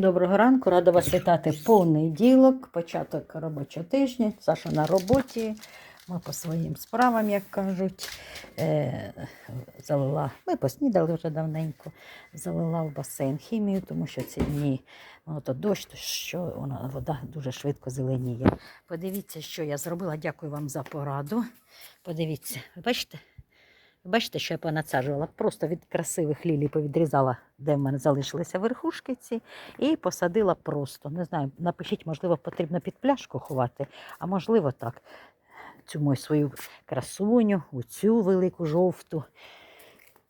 Доброго ранку, рада вас вітати понеділок, початок робочого тижня. Саша на роботі. Ми по своїм справам, як кажуть, е, залила. Ми поснідали вже давненько, залила в басейн хімію, тому що ці дні ну, то дощ, то що вона, вода дуже швидко зеленіє. Подивіться, що я зробила. Дякую вам за пораду. Подивіться, бачите? Бачите, що я понадсаджувала? Просто від красивих лілій повідрізала, де в мене залишилися верхушки ці, і посадила просто. Не знаю, напишіть, можливо, потрібно під пляшку ховати, а можливо так. Цю мою свою красуню, оцю велику жовту.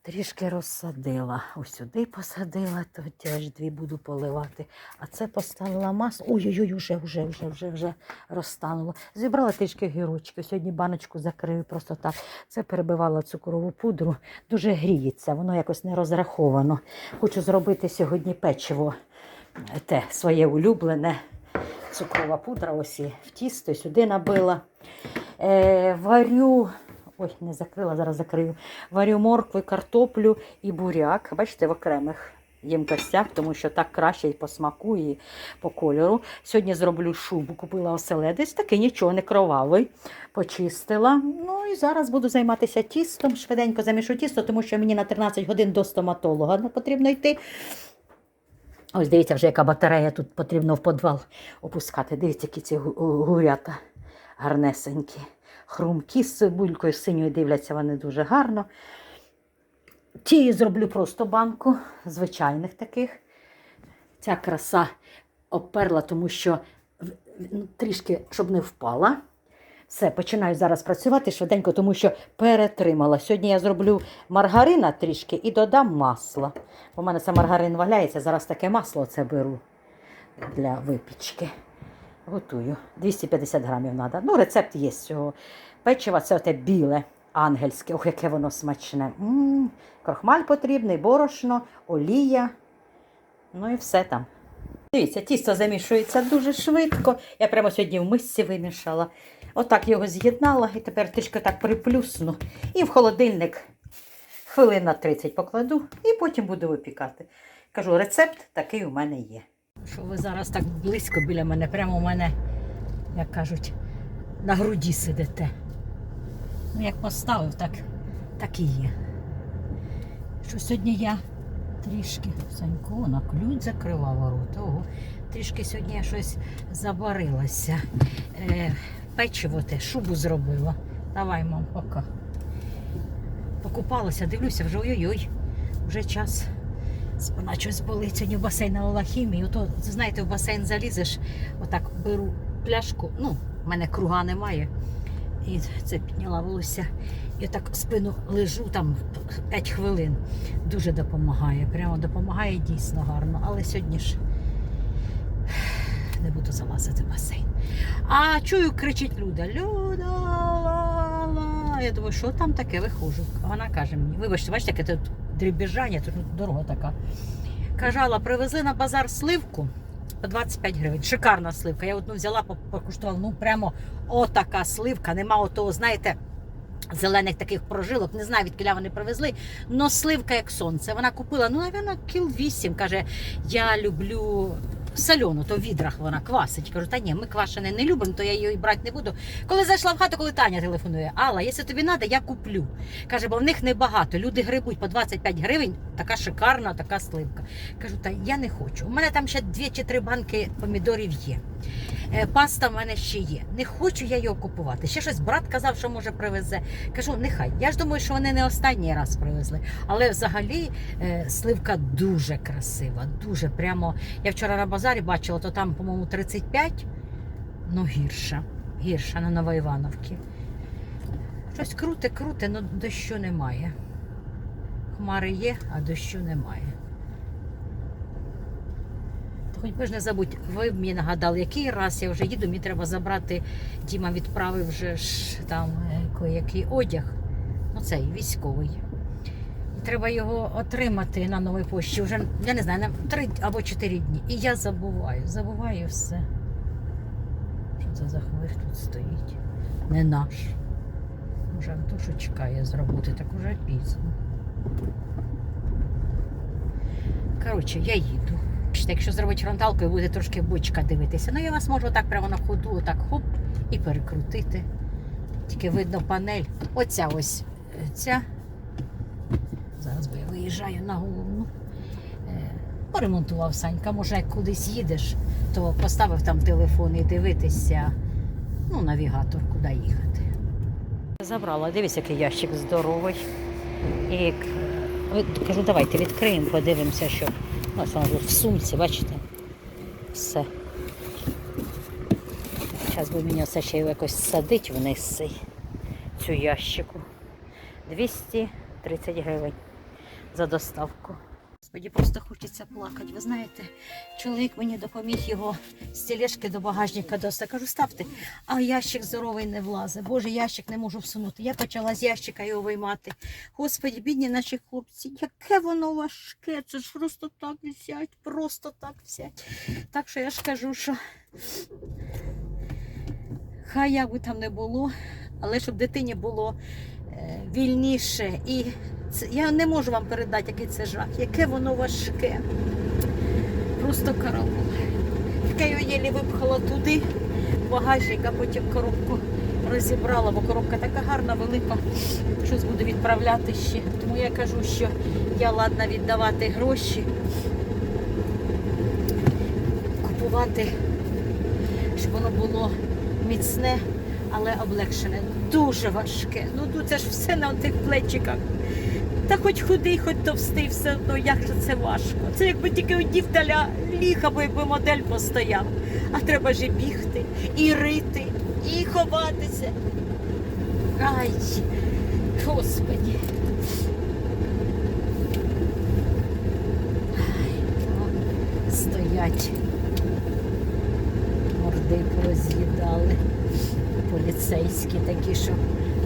Трішки розсадила. Ось сюди посадила, то теж дві буду поливати. А це поставила масло. Ой-ой-ой, вже, вже, вже, вже, вже розтануло. Зібрала трішки гірочки. Сьогодні баночку закрию просто так. Це перебивала цукрову пудру. Дуже гріється, воно якось не розраховано. Хочу зробити сьогодні печиво те своє улюблене. Цукрова пудра, ось і в тісто, сюди набила. Е, варю, ой, не закрила, зараз закрию. Варю моркви, картоплю і буряк. Бачите, в окремих ємкостях, тому що так краще і по смаку, і по кольору. Сьогодні зроблю шубу, купила оселедець, такий нічого не кровавий. Почистила. Ну і зараз буду займатися тістом. Швиденько замішу тісто, тому що мені на 13 годин до стоматолога не потрібно йти. Ось дивіться, вже яка батарея тут потрібно в підвал опускати. Дивіться, які ці гу- гу- гурята гарнесенькі. Хрумкі з цибулькою синьою дивляться вони дуже гарно. Ті зроблю просто банку звичайних таких. Ця краса обперла, тому що ну, трішки, щоб не впала. Все, починаю зараз працювати швиденько, тому що перетримала. Сьогодні я зроблю маргарина трішки і додам масла. У мене це маргарин валяється, зараз таке масло це беру для випічки. Готую. 250 грамів треба. Ну, рецепт є з цього печива. Це оте біле, ангельське. Ох, яке воно смачне. м Крохмаль потрібний, борошно, олія. Ну і все там. Дивіться, тісто замішується дуже швидко. Я прямо сьогодні в мисці вимішала. Отак його з'єднала і тепер трішки так приплюсну. І в холодильник хвилин на 30 покладу і потім буду випікати. Кажу, рецепт такий у мене є. Що ви зараз так близько біля мене, прямо у мене, як кажуть, на груді сидите. Ну, як поставив, так, так і є. Що сьогодні я трішки Санько на ключ закривала рот. Ого, трішки сьогодні я щось забарилася. Е, печиво те, шубу зробила. Давай, мам, пока. Покупалася, дивлюся, вже ой-ой-ой, вже час. Спина щось болить, сьогодні в басейн налила хімію. То, знаєте, в басейн залізеш, отак беру пляшку, ну, в мене круга немає. І це підняла волосся. І так спину лежу там 5 хвилин. Дуже допомагає. Прямо допомагає дійсно гарно. Але сьогодні ж не буду залазити в басейн. А чую, кричить Люда. Люда. ла-ла. Я думаю, що там таке виходжу. Вона каже мені, вибачте, бачите, яке тут дрібіжання, тут дорога така. Кажала, привезли на базар сливку по 25 гривень. Шикарна сливка. Я одну взяла, покуштувала. Ну прямо отака сливка. Нема отого, знаєте. Зелених таких прожилок, не знаю, відкіля вони привезли. Но сливка як сонце. Вона купила, ну, напевно, кіл 8. Каже, я люблю солену, то в відрах вона квасить. Кажу, та ні, ми квашене не любимо, то я її брати не буду. Коли зайшла в хату, коли Таня телефонує, Алла, якщо тобі треба, я куплю. Каже, бо в них небагато. Люди грибуть по 25 гривень, така шикарна, така сливка. Кажу, та я не хочу. У мене там ще дві чи три банки помідорів є. Е, Паста в мене ще є. Не хочу я його купувати. Ще щось брат казав, що може привезе. Кажу, нехай. Я ж думаю, що вони не останній раз привезли. Але взагалі е, сливка дуже красива. Дуже прямо. Я вчора на базарі бачила, то там, по-моєму, 35, ну гірша. Гірша на Новоівановці. Щось круте, круте, але дощу немає. Хмари є, а дощу немає. Хоч би ж не забудь, ви мені нагадали, який раз я вже їду, мені треба забрати. Діма відправив вже ж там е, який одяг. Ну цей військовий. І треба його отримати на новій пошті. Вже я не знаю, на три або чотири дні. І я забуваю, забуваю все. Що це за хвиль тут стоїть? Не наш. Може, Антошу чекає з роботи, так уже пізно. Коротше, я їду. Вибачте, якщо зробити фронталкою, буде трошки бочка дивитися. Ну я вас можу так прямо на ходу, отак хоп, і перекрутити. Тільки видно панель. Оця ось е, ця. Зараз бо я виїжджаю на головну. Е, Поремонтував Санька. Може, як кудись їдеш, то поставив там телефон і дивитися. Ну, навігатор, куди їхати. Забрала, дивись, який ящик здоровий. І кажу, давайте відкриємо, подивимося, що ось воно в сумці, бачите? Все. Зараз би мені все ще якось садить вниз цей, цю ящику. 230 гривень за доставку. Господі, просто хочеться плакати. Ви знаєте, чоловік мені допоміг його з тележки до багажника достати. Кажу, ставте, а ящик здоровий не влазить. Боже, ящик не можу всунути. Я почала з ящика його виймати. Господі, бідні наші хлопці, яке воно важке. Це ж просто так взять, просто так взять. Так що я ж кажу, що хай як би там не було, але щоб дитині було е, вільніше. І це, я не можу вам передати, який це жах, яке воно важке. Просто караул. Таке єлі випхала туди, в багажник, а потім коробку розібрала, бо коробка така гарна, велика. Щось буду відправляти ще. Тому я кажу, що я ладна віддавати гроші, купувати, щоб воно було міцне, але облегшене. Дуже важке. Ну тут це ж все на тих плечиках. Та хоч худий, хоч товстий, все одно як же це важко. Це якби тільки одів таля ліг, або якби модель постояв. А треба ж і бігти, і рити, і ховатися. Ай, господі. Ай, стоять. Морди пороз'їдали. Поліцейські такі, що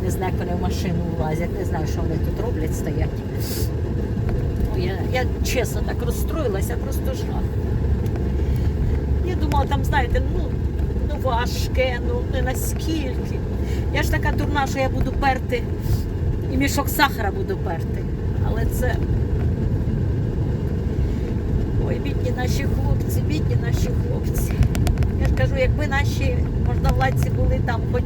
не знаю, як вони в машину влазять, не знаю, що вони тут роблять, стоять. Я, я чесно так розстроїлася, просто жах. Я думала, там, знаєте, ну, ну важке, ну не наскільки. Я ж така дурна, що я буду перти і мішок сахара буду перти. Але це. Ой, бідні наші хлопці, бідні наші хлопці. Кажу, якби наші можновладці були там, хоч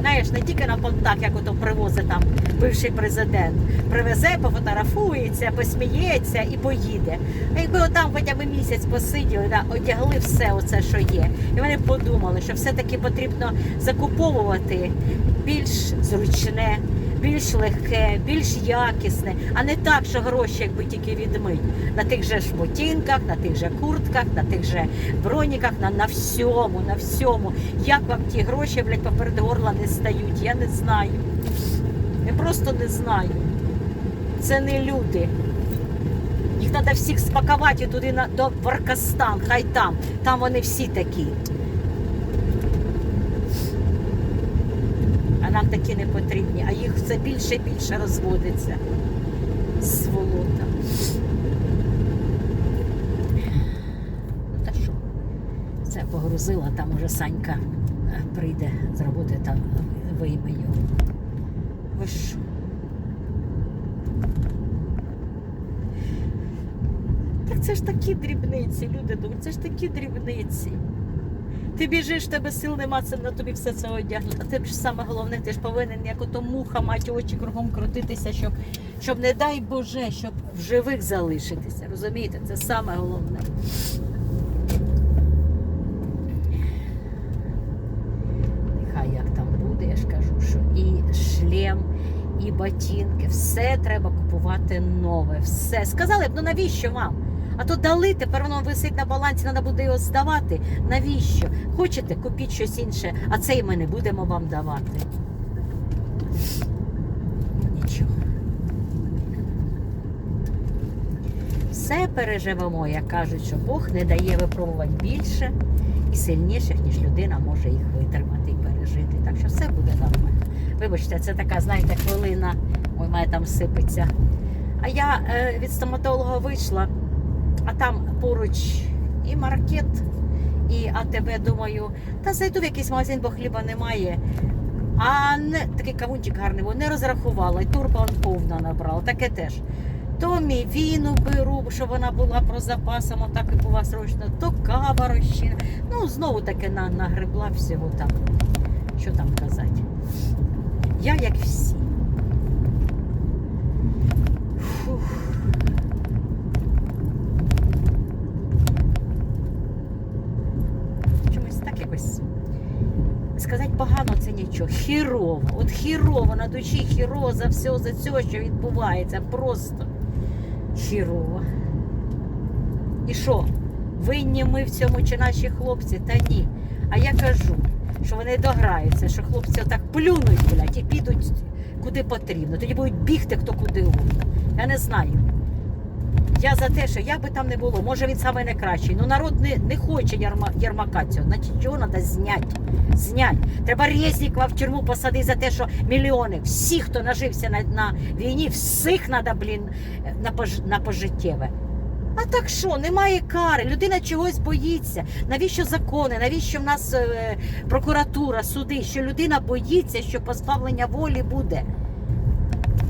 знаєш, не тільки на понтах, як ото привозить там бивший президент. Привезе, пофотографується, посміється і поїде. А якби отам хоча б місяць посиділи, да, одягли все оце, що є. І вони подумали, що все-таки потрібно закуповувати більш зручне, більш легке, більш якісне, а не так, що гроші якби тільки відмить. На тих же ж ботинках, на тих же куртках, на тих же броніках, на, на всьому, на всьому. Як вам ті гроші, блядь, поперед горла не стають, я не знаю. Я просто не знаю. Це не люди. Їх треба всіх спакувати туди на, до Варкастан, хай там. Там вони всі такі. А нам такі не потрібні, а їх все більше і більше розводиться. Сволота. Ну та що? Це погрузила, там уже Санька е, прийде з роботи та вийме його. Ви що? Так це ж такі дрібниці, люди думають, це ж такі дрібниці. Ти біжиш, тебе сил нема, це на тобі все це одягнути. А ти ж саме головне, ти ж повинен як ото муха мати очі кругом крутитися, щоб, щоб не дай Боже, щоб в живих залишитися. Розумієте, це саме головне. Нехай як там буде, я ж кажу, що і шлем, і ботинки, все треба купувати нове. Все. Сказали б, ну навіщо вам? А то дали, тепер воно висить на балансі, треба буде його здавати. Навіщо? Хочете, купіть щось інше, а цей ми не будемо вам давати. Нічого. Все переживемо, як кажуть, що Бог не дає випробувань більше і сильніших, ніж людина може їх витримати і пережити. Так що все буде нормально. Вибачте, це така, знаєте, хвилина, ой, має там сипеться. А я е, від стоматолога вийшла, там поруч і маркет, і АТБ, думаю, та зайду в якийсь магазин, бо хліба немає. А не такий кавунчик гарний, бо не розрахувала, і турбо повна набрала. Таке теж. То мівіну беру, щоб вона була про запасом, отак і була срочно, то кава розчина. Ну, знову таки на, нагребла всього там. Що там казати? Я як всі. Фух. Чомусь так якось. Сказати погано це нічого. Хірово. От хірово на душі, хірово за все, за все, що відбувається. Просто хірово. І що? Винні ми в цьому чи наші хлопці? Та ні. А я кажу, що вони дограються, що хлопці отак плюнуть, блядь, і підуть куди потрібно. Тоді будуть бігти хто куди угодно. Я не знаю. Я за те, що як би там не було, може він саме найкращий. Ну народ не, не хоче ярма, ярмака цього. Значить, його треба зняти. Знять. Треба Резнікова в тюрму посадити за те, що мільйони, всі, хто нажився на, на війні, всіх треба, блін, на, пож, на пожиттєве. А так що, немає кари, людина чогось боїться. Навіщо закони? Навіщо в нас е, прокуратура, суди? Що людина боїться, що позбавлення волі буде.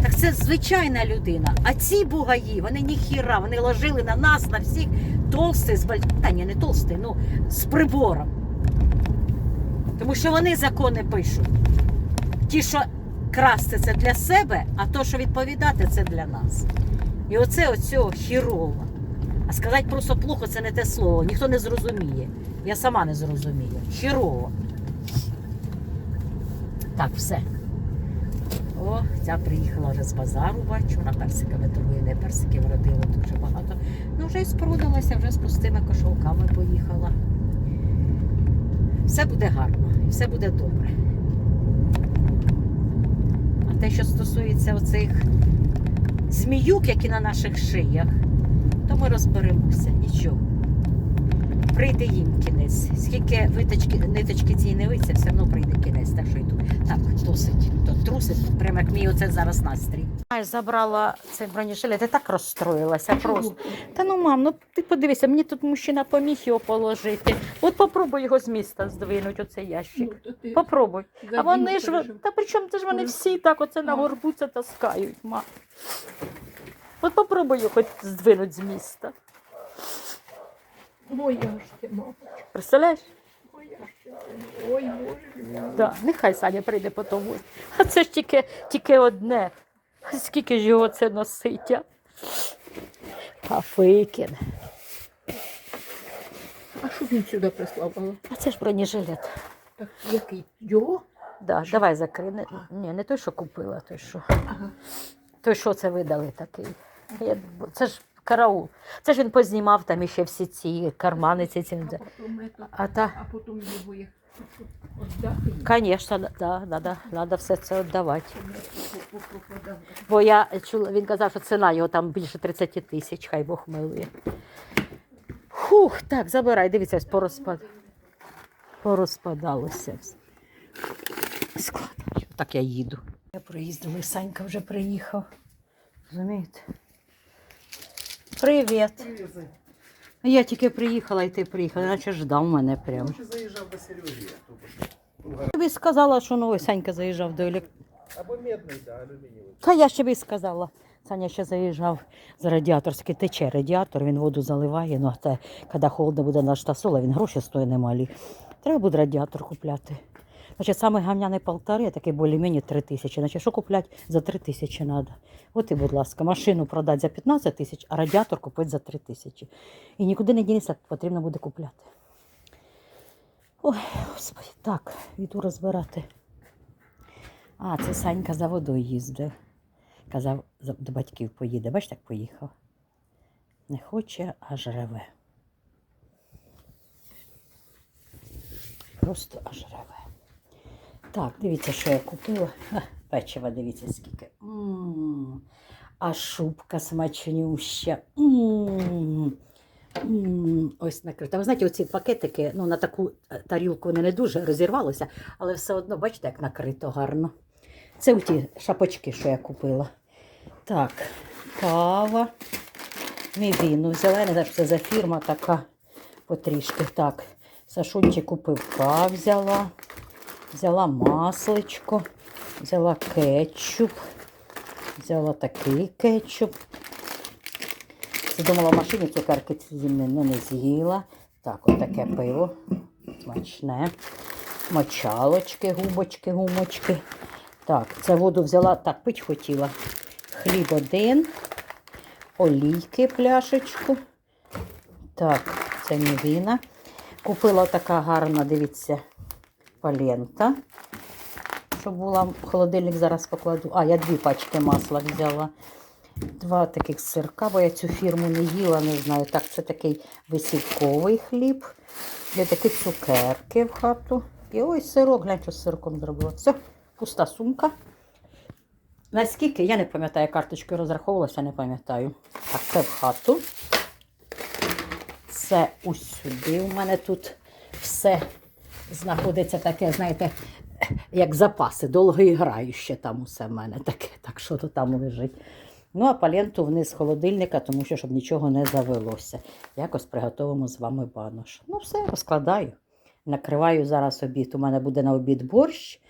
Так це звичайна людина. А ці бугаї, вони ніхіра, вони ложили на нас, на всіх толстий з баль- Та ні, не толстий, ну з прибором. Тому що вони закони пишуть. Ті, що красти це для себе, а то, що відповідати, це для нас. І оце оцього хірово. А сказати просто плохо це не те слово. Ніхто не зрозуміє. Я сама не зрозумію. Хірово. Так, все. О, ця приїхала вже з базару, бачу, вона персиками торгує, не персики вродила дуже багато. Ну, вже і спродалася, вже з пустими кошовками поїхала. Все буде гарно, і все буде добре. А те, що стосується оцих зміюк, які на наших шиях, то ми розберемося, нічого. Прийде їм кінець. Скільки виточки, ниточки цієї не виться, все одно прийде кінець. Так що йду. Так, досить. То трусить, прямо як мій оце зараз настрій. Ай, забрала цей бронежилет, я так розстроїлася просто. Та ну мам, ну ти подивися, мені тут мужчина поміг його положити. От попробуй його з міста здвинуть, оцей ящик. Попробуй. А вони ж, та при чому це ж вони всі так оце на горбу це таскають, ма. От попробуй його хоч здвинуть з міста. Моя ж ти, мама, Представляєш? моя ж ти. Ой, Боже мій. Да, нехай Саня прийде по тому. А це ж тільки, тільки одне. Скільки ж його це носить? А? Пафикін. А що він сюди прислав? Алла? А це ж бронежилет. Так, який? Його? Да, давай закрий. Не, ні, не той, що купила, той що. Ага. Той, що це видали такий. Я, це ж караул. Це ж він познімав там іще всі ці кармани, ці ці. А потім, А та, а потім його їх віддати. звісно, да, да, треба все це віддавати. Бо я чула, він казав, що ціна його там більше 30 тисяч, хай Бог милує. Фух, так, забирай, дивіться, ось порозпад... порозпадалося. все. Складаю. Так я їду. Я проїздила, і Санька вже приїхав. Розумієте? Привіт. Я тільки приїхала, і ти приїхала, наче ждав мене прямо. Ще заїжджав до Сережі. я. Тобі сказала, що новий Санька заїжджав до електро. Або медний, да, алюмінієвий. Та я ж тобі сказала. Саня ще заїжджав з радіаторський тече радіатор, він воду заливає, ну а те, коли холодно буде на штасола, він гроші стоїть немалі. Треба буде радіатор купляти. Значить, саме гамняний полтори, такий більш-менш три тисячі. Значить, що купляти за три тисячі треба? От і, будь ласка, машину продати за 15 тисяч, а радіатор купити за три тисячі. І нікуди не дінеться, потрібно буде купляти. Ой, господи, так, йду розбирати. А, це Санька за водою їздив. Казав, за- до батьків поїде. Бач, так поїхав. Не хоче, аж реве. Просто аж реве. Так, дивіться, що я купила. Ха, Печива, дивіться, скільки. М, А шубка смачнюща. М, м, Ось накрита. Ви знаєте, оці пакетики, ну, на таку е, тарілку вони не дуже розірвалося, але все одно, бачите, як накрито гарно. Це ті шапочки, що я купила. Так, кава. Мівіну взяла. Не знаю, що це за фірма така потрішки. Так, Сашунчик купив кав взяла. Взяла масличко, взяла кетчуп. Взяла такий кетчуп. Думала в машині цукерки зімни ну, не з'їла. Так, от таке пиво. Смачне. Мочалочки, губочки, гумочки. Так, це воду взяла, так, пить хотіла. Хліб один, олійки пляшечку. Так, це мівіна. Купила така гарна, дивіться, палента. Щоб була в холодильник зараз покладу. А, я дві пачки масла взяла. Два таких сирка, бо я цю фірму не їла, не знаю. Так, це такий висівковий хліб. Є такі цукерки в хату. І ось сирок, глянь, що з сирком зробила. Все, пуста сумка. Наскільки, я не пам'ятаю, карточкою розраховувалася, не пам'ятаю. Так, це в хату. Це ось сюди. У мене тут все знаходиться таке, знаєте, як запаси, довгоіграюче там усе в мене таке, так що то там лежить. Ну, а паленту вниз з холодильника, тому що щоб нічого не завелося. Якось приготуємо з вами банош. Ну, все, розкладаю. Накриваю зараз обід. У мене буде на обід борщ.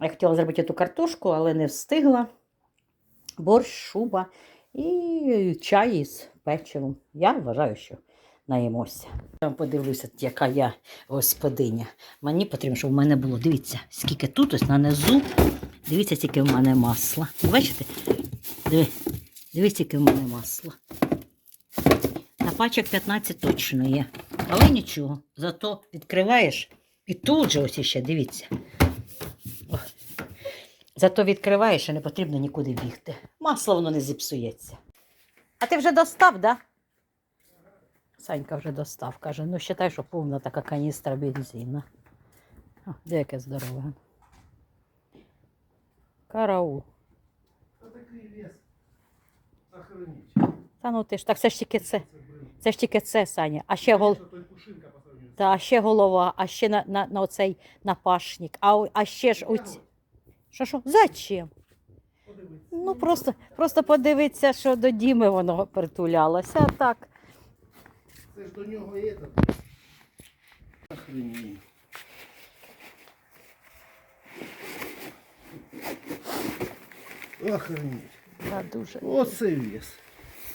Я хотіла зробити ту картошку, але не встигла. Борщ, шуба і чай із печивом. Я вважаю, що наїмося. Я вам подивлюся, яка я господиня. Мені потрібно, щоб в мене було. Дивіться, скільки тут ось на низу. Дивіться, скільки в мене масла. Бачите? Диви, дивіться, скільки в мене масла. На пачок 15 точно є. Але нічого. Зато відкриваєш і тут же ось іще, дивіться. Зато відкриваєш і не потрібно нікуди бігти. Масло воно не зіпсується. А ти вже достав, так? Да? Санька вже достав, каже, ну вважай, що повна така каністра бензина. О, де яке здорове. Караул. Та такий вес. Та ну ти ж так це ж тільки це. Це ж тільки це, Саня. А ще гол. Та, а ще голова, а ще на, на, на оцей напашник, а, а ще ж оці. Що що? Зачем? Ну просто, просто подивитися, що до Діми воно притулялося. А так. Це ж до нього і этот. Охренеть. Охренеть. Да, дуже. Оце вес.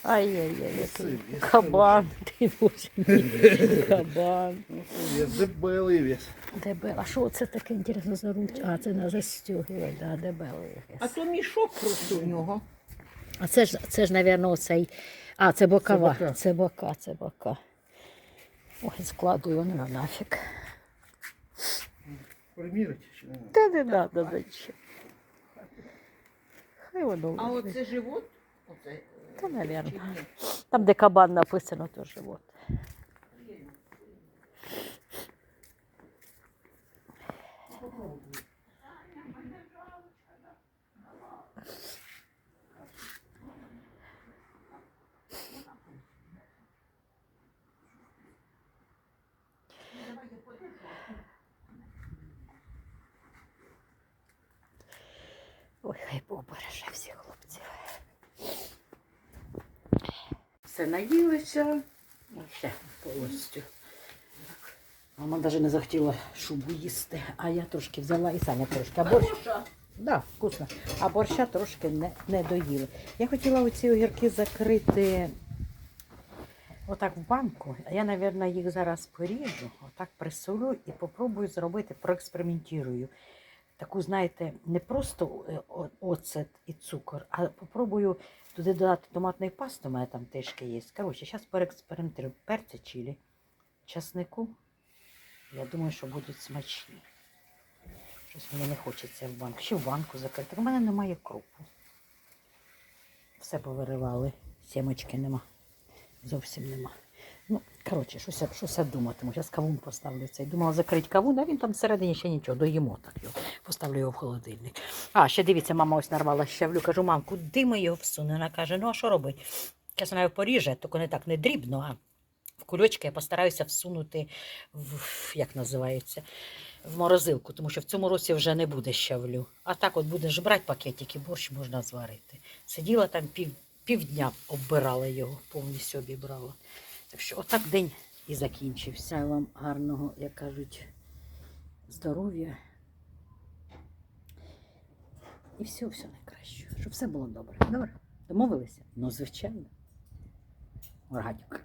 Ай-яй-яй, Оце який вес. кабан. Ти боже мій. Кабан. Оце вес. Дебелий вес. Дебел. А що це таке інтересно за руч? А, це на застюги, да, дебелий. А то мішок просто у нього. А це ж, це ж, мабуть, оцей. А, це бокова. Це бока. Це бока, це бока. Ой, складу його на нафік. Примірити чи не? Та не треба зачем. Хай воно. А лежить. оце живот? Оце, Та, мабуть. Там, де кабан написано, то живот. Ой, хай Бог береже всіх хлопців. Все наїлися. Ну, Все повністю. Мама навіть не захотіла шубу їсти, а я трошки взяла і Саня трошки. А борщ, да, вкусно. А борща трошки не, не доїли. Я хотіла оці огірки закрити отак в банку. А я, мабуть, їх зараз поріжу, отак присолю і попробую зробити, проекспериментую. Таку, знаєте, не просто е, оцет і цукор, а попробую туди додати томатної пасти, у мене там трішки є. Коротше, зараз поекспериментую. Перця чилі, часнику. Я думаю, що будуть смачні. Щось мені не хочеться в банку. Ще в банку закрити. У мене немає крупу. Все повиривали. Сімочки нема. Зовсім нема. Ну, коротше, щось, я- щось я думатиму. Зараз кавун поставлю цей. Думала закрити кавун, а він там всередині ще нічого, доїмо так його. Поставлю його в холодильник. А, ще дивіться, мама ось нарвала щавлю. Кажу, мам, куди ми його всунемо? Вона каже, ну а що? Зараз вона його поріже, тільки не так, не дрібно, а в кульочки я постараюся всунути в, як називається, в морозилку, тому що в цьому році вже не буде щавлю. А так от будеш брати пакетики, борщ можна зварити. Сиділа там пів, півдня, оббирала його, повністю обібрала. Що отак день і закінчився. Вам гарного, як кажуть, здоров'я. І все, все найкраще. Щоб все було добре. Добре? Домовилися? Ну, звичайно. Радюк.